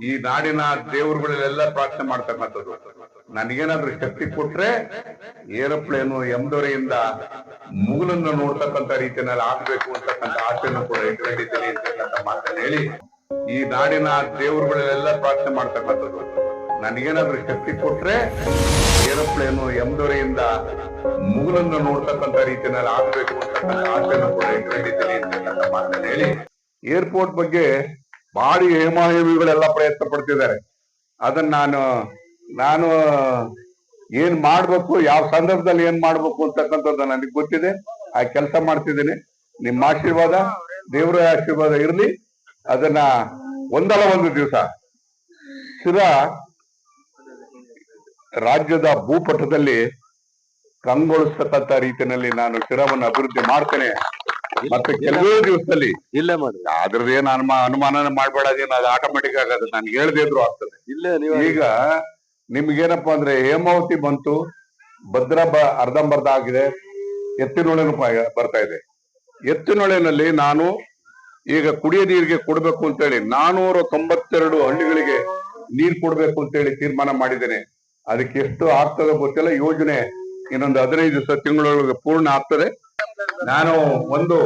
ಈ ನಾಡಿನ ದೇವರುಗಳಲ್ಲೆಲ್ಲ ಪ್ರಾರ್ಥನೆ ಮಾಡ್ತಕ್ಕಂಥದ್ದು ನನಗೇನಾದ್ರೂ ಶಕ್ತಿ ಕೊಟ್ರೆ ಏರೋಪ್ಲೇನು ಎಂದೊರೆಯಿಂದ ಮುಗುಲನ್ನು ನೋಡ್ತಕ್ಕಂಥ ರೀತಿಯಲ್ಲಿ ಆಗ್ಬೇಕು ಅಂತಕ್ಕಂಥ ಆಸೆಯನ್ನು ಕೂಡ ಇಟ್ಕೊಂಡಿದ್ದೀನಿ ಅಂತಕ್ಕಂಥ ಮಾತನ್ನ ಹೇಳಿ ಈ ನಾಡಿನ ದೇವರುಗಳಲ್ಲೆಲ್ಲ ಪ್ರಾರ್ಥನೆ ಮಾಡ್ತಕ್ಕಂಥದ್ದು ನನಗೇನಾದ್ರೂ ಶಕ್ತಿ ಕೊಟ್ರೆ ಏರೋಪ್ಲೇನು ಎಂದೊರೆಯಿಂದ ಮುಗುಲನ್ನು ನೋಡ್ತಕ್ಕಂಥ ರೀತಿಯಲ್ಲಿ ಆಗ್ಬೇಕು ಅಂತಕ್ಕಂಥ ಆಸೆಯನ್ನು ಕೂಡ ಇಟ್ಕೊಂಡಿದ್ದೀನಿ ಅಂತಕ್ಕಂಥ ಮಾತನ್ನ ಹೇಳಿ. ಏರ್ಪೋರ್ಟ್ ಬಗ್ಗೆ ಭಾರಿ ಹೇಮಾಹೇಮಿಗಳೆಲ್ಲ ಪ್ರಯತ್ನ ಪಡ್ತಿದ್ದಾರೆ. ಅದನ್ನ ನಾನು ನಾನು ಏನ್ ಮಾಡ್ಬೇಕು, ಯಾವ ಸಂದರ್ಭದಲ್ಲಿ ಏನ್ ಮಾಡ್ಬೇಕು ಅಂತಕ್ಕಂಥದ್ದು ನನಗೆ ಗೊತ್ತಿದೆ. ಆ ಕೆಲಸ ಮಾಡ್ತಿದ್ದೀನಿ. ನಿಮ್ಮ ಆಶೀರ್ವಾದ, ದೇವರ ಆಶೀರ್ವಾದ ಇರಲಿ. ಅದನ್ನ ಒಂದಲ್ಲ ಒಂದು ದಿವಸ. ಸ್ಥಿರ ರಾಜ್ಯದ ಭೂಪಟದಲ್ಲಿ ಕಂಗೊಳಿಸ್ತಕ್ಕಂಥ ರೀತಿಯಲ್ಲಿ ನಾನು ಶಿರವನ್ನು ಅಭಿವೃದ್ಧಿ ಮಾಡ್ತೇನೆ. ಮತ್ತೆ ಕೆಲವೇ ದಿವಸದಲ್ಲಿ. ಇಲ್ಲೇ ಮಾಡಿ ಅದ್ರದ್ದು ಅನುಮಾನ ಅನುಮಾ ಅನುಮಾನನೇ ಮಾಡ್ಬೇಡದೇನು ಅದು ಆಟೋಮೆಟಿಕ್ ಆಗದ ನಾನು ಹೇಳ್ದೇ ಇದ್ರು ಆಗ್ತದೆ. ಇಲ್ಲೇ ನೀವು ಈಗ ನಿಮ್ಗೇನಪ್ಪಾ ಅಂದ್ರೆ ಹೇಮಾವತಿ ಬಂತು ಭದ್ರ ಬ ಅರ್ಧಂಬರ್ಧ ಆಗಿದೆ ಎತ್ತಿನೊಳೆನು ಪ- ಬರ್ತಾ ಇದೆ. ಎತ್ತಿನೊಳೆನಲ್ಲಿ ನಾನು ಈಗ ಕುಡಿಯ ನೀರಿಗೆ ಕೊಡ್ಬೇಕು ಅಂತೇಳಿ ನಾನೂರ ತೊಂಬತ್ತೆರಡು ಹಳ್ಳಿಗಳಿಗೆ ನೀರ್ ಕೊಡ್ಬೇಕು ಅಂತೇಳಿ ತೀರ್ಮಾನ ಮಾಡಿದ್ದೇನೆ. ಅದಕ್ಕೆ ಎಷ್ಟು ಆಗ್ತದೆ ಗೊತ್ತಿಲ್ಲ. ಯೋಜನೆ ಇನ್ನೊಂದು ಹದಿನೈದು ದಿವಸ ತಿಂಗಳೊಳಗೆ ಪೂರ್ಣ ಆಗ್ತದೆ. ನಾನು ಒಂದು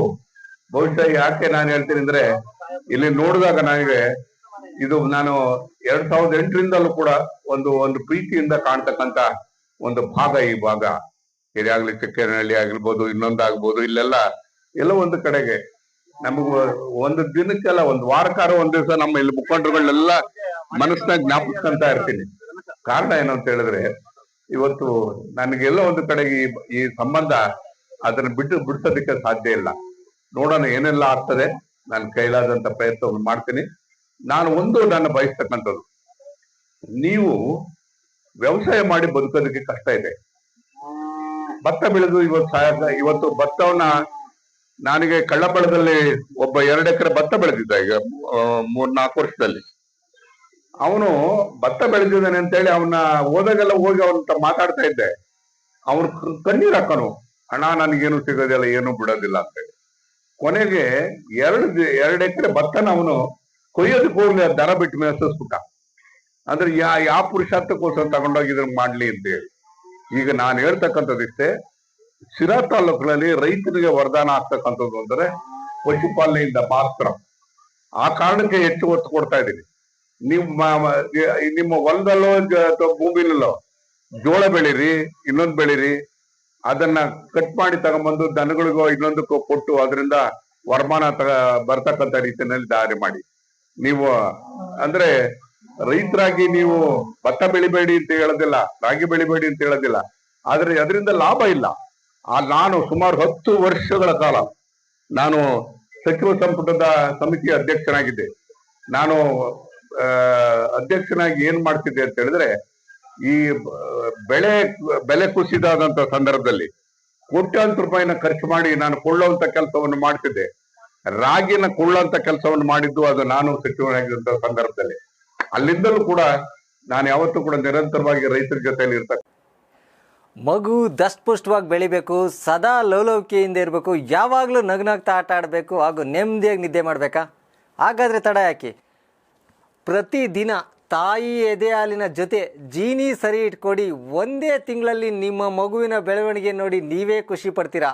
ಬಹುಶಃ ಯಾಕೆ ನಾನು ಹೇಳ್ತೀನಿ ಅಂದ್ರೆ ಇಲ್ಲಿ ನೋಡಿದಾಗ ನನಗೆ ಇದು ನಾನು ಎರಡ್ ಸಾವಿರದ ಎಂಟರಿಂದಲೂ ಕೂಡ ಒಂದು ಒಂದು ಪ್ರೀತಿಯಿಂದ ಕಾಣ್ತಕ್ಕಂತ ಒಂದು ಭಾಗ ಈ ಭಾಗ. ಹಿರಿಯಾಗ್ಲಿ ಚಿಕ್ಕನಹಳ್ಳಿ ಆಗಿರ್ಬೋದು ಇನ್ನೊಂದಾಗ್ಬೋದು, ಇಲ್ಲೆಲ್ಲ ಎಲ್ಲ ಒಂದು ಕಡೆಗೆ ನಮಗ ಒಂದು ದಿನಕ್ಕೆಲ್ಲ ಒಂದು ವಾರಕ್ಕಾರ ಒಂದ್ ದಿವಸ ನಮ್ಮ ಇಲ್ಲಿ ಮುಖಂಡರುಗಳನ್ನೆಲ್ಲ ಮನಸ್ಸಿನಾಗ ಜ್ಞಾಪಿಸ್ಕೊಂತ ಇರ್ತೀನಿ. ಕಾರಣ ಏನು ಅಂತ ಹೇಳಿದ್ರೆ ಇವತ್ತು ನನಗೆಲ್ಲ ಒಂದು ಕಡೆಗೆ ಈ ಸಂಬಂಧ ಅದನ್ನ ಬಿಟ್ಟು ಬಿಡ್ಸೋದಕ್ಕೆ ಸಾಧ್ಯ ಇಲ್ಲ. ನೋಡೋಣ ಏನೆಲ್ಲ ಆಗ್ತದೆ. ನಾನು ಕೈಲಾದಂತ ಪ್ರಯತ್ನವನ್ನು ಮಾಡ್ತೀನಿ. ನಾನು ಒಂದು ನನ್ನ ಬಯಸ್ತಕ್ಕಂಥದ್ದು. ನೀವು ವ್ಯವಸಾಯ ಮಾಡಿ ಬದುಕೋದಕ್ಕೆ ಕಷ್ಟ ಇದೆ. ಭತ್ತ ಬೆಳೆದು ಇವತ್ತು ಸಾಯ, ಇವತ್ತು ಭತ್ತವನ್ನ ನನಗೆ ಕಳ್ಳಬಳದಲ್ಲಿ ಒಬ್ಬ ಎರಡು ಎಕರೆ ಭತ್ತ ಬೆಳೆದಿದ್ದ ಈಗ ಮೂರ್ ನಾಲ್ಕು ವರ್ಷದಲ್ಲಿ. ಅವನು ಭತ್ತ ಬೆಳೆದಿದ್ದಾನೆ ಅಂತೇಳಿ ಅವನ್ನ ಹೋದಾಗೆಲ್ಲ ಹೋಗಿ ಅವನ ಮಾತಾಡ್ತಾ ಇದ್ದೆ. ಅವನು ಕಣ್ಣೀರ್ ಹಾಕೋನು. ಅಣ್ಣ, ನನಗೇನು ಸಿಗೋದಿಲ್ಲ, ಏನು ಬಿಡೋದಿಲ್ಲ ಅಂತ ಹೇಳಿ. ಕೊನೆಗೆ ಎರಡು ಎರಡು ಎಕರೆ ಭತ್ತನ ಅವನು ಕೊಯ್ಯೋದು ಹೋಗ್ಲಿ ದರ ಬಿಟ್ಟು ಮೇಸಿಸ್ಬಿಟ್ಟ ಅಂದ್ರೆ ಯಾ, ಯಾವ ಪುರುಷಾರ್ಥಕ್ಕೋಸ್ಕರ ತಗೊಂಡೋಗಿ ಇದನ್ನ ಮಾಡ್ಲಿ ಅಂತ ಹೇಳಿ. ಈಗ ನಾನು ಹೇಳ್ತಕ್ಕಂಥದ್ದಿಷ್ಟೇ ಶಿರಾ ತಾಲೂಕಿನಲ್ಲಿ ರೈತರಿಗೆ ವರದಾನ ಆಗ್ತಕ್ಕಂಥದ್ದು ಅಂದ್ರೆ ಪಶುಪಾಲನೆಯಿಂದ ಮಾತ್ರ. ಆ ಕಾರಣಕ್ಕೆ ಹೆಚ್ಚು ಒತ್ತು ಕೊಡ್ತಾ ಇದ್ದೀನಿ. ನಿಮ್ಮ ನಿಮ್ಮ ಹೊಲದಲ್ಲೋ ಭೂಮಿಲಲ್ಲೋ ಜೋಳ ಬೆಳೀರಿ, ಇನ್ನೊಂದು ಬೆಳೀರಿ ಅದನ್ನ ಕಟ್ ಮಾಡಿ ತಗೊಂಬಂದು ದನಗಳಿಗೋ ಇನ್ನೊಂದಕ್ಕೋ ಕೊಟ್ಟು ಅದರಿಂದ ವರಮಾನ ತಗ, ಬರ್ತಕ್ಕಂಥ ರೀತಿಯಲ್ಲಿ ದಾರಿ ಮಾಡಿ. ನೀವು, ಅಂದ್ರೆ ರೈತರಾಗಿ ನೀವು ಭತ್ತ ಬೆಳಿಬೇಡಿ ಅಂತ ಹೇಳೋದಿಲ್ಲ, ರಾಗಿ ಬೆಳಿಬೇಡಿ ಅಂತ ಹೇಳೋದಿಲ್ಲ. ಆದ್ರೆ ಅದರಿಂದ ಲಾಭ ಇಲ್ಲ. ಆ ನಾನು ಸುಮಾರು ಹತ್ತು ವರ್ಷಗಳ ಕಾಲ ನಾನು ಸಚಿವ ಸಂಪುಟದ ಸಮಿತಿಯ ಅಧ್ಯಕ್ಷನಾಗಿದ್ದೆ. ನಾನು ಅಧ್ಯಕ್ಷನಾಗಿ ಏನ್ ಮಾಡ್ತಿದ್ದೆ ಅಂತ ಹೇಳಿದ್ರೆ ಈ ಬೆಳೆ, ಬೆಲೆ ಕುಸಿದಾದಂತ ಸಂದರ್ಭದಲ್ಲಿ ಕೋಟ್ಯಾಂತರ ರೂಪಾಯಿನ ಖರ್ಚು ಮಾಡಿ ನಾನು ಕೊಳ್ಳುವಂತ ಕೆಲಸವನ್ನು ಮಾಡ್ತಿದ್ದೆ. ರಾಗಿನ ಕೊಳ್ಳುವಂತ ಕೆಲಸವನ್ನು ಮಾಡಿದ್ದು ಅದು ನಾನು ಸಚಿವನಾಗಿದ್ದಂತ ಸಂದರ್ಭದಲ್ಲಿ. ಅಲ್ಲಿಂದಲೂ ಕೂಡ ನಾನು ಯಾವತ್ತೂ ಕೂಡ ನಿರಂತರವಾಗಿ ರೈತರ ಜೊತೆಯಲ್ಲಿ ಇರ್ತಕ್ಕ ಮಗು ದಷ್ಟಪುಷ್ಟವಾಗಿ ಬೆಳಿಬೇಕು, ಸದಾ ಲವಲವಿಕೆಯಿಂದ ಇರಬೇಕು, ಯಾವಾಗಲೂ ನಗ್ನಾಗ್ತಾ ಆಟ ಆಡಬೇಕು ಹಾಗೂ ನೆಮ್ಮದಿಯಾಗಿ ನಿದ್ದೆ ಮಾಡಬೇಕಾ? ಹಾಗಾದರೆ ತಡ ಯಾಕೆ? ಪ್ರತಿದಿನ ತಾಯಿ ಎದೆ ಹಾಲಿನ ಜೊತೆ ಜೀನಿ ಸರಿ ಇಟ್ಕೊಡಿ ಒಂದೇ ತಿಂಗಳಲ್ಲಿ ನಿಮ್ಮ ಮಗುವಿನ ಬೆಳವಣಿಗೆ ನೋಡಿ ನೀವೇ ಖುಷಿ ಪಡ್ತೀರಾ?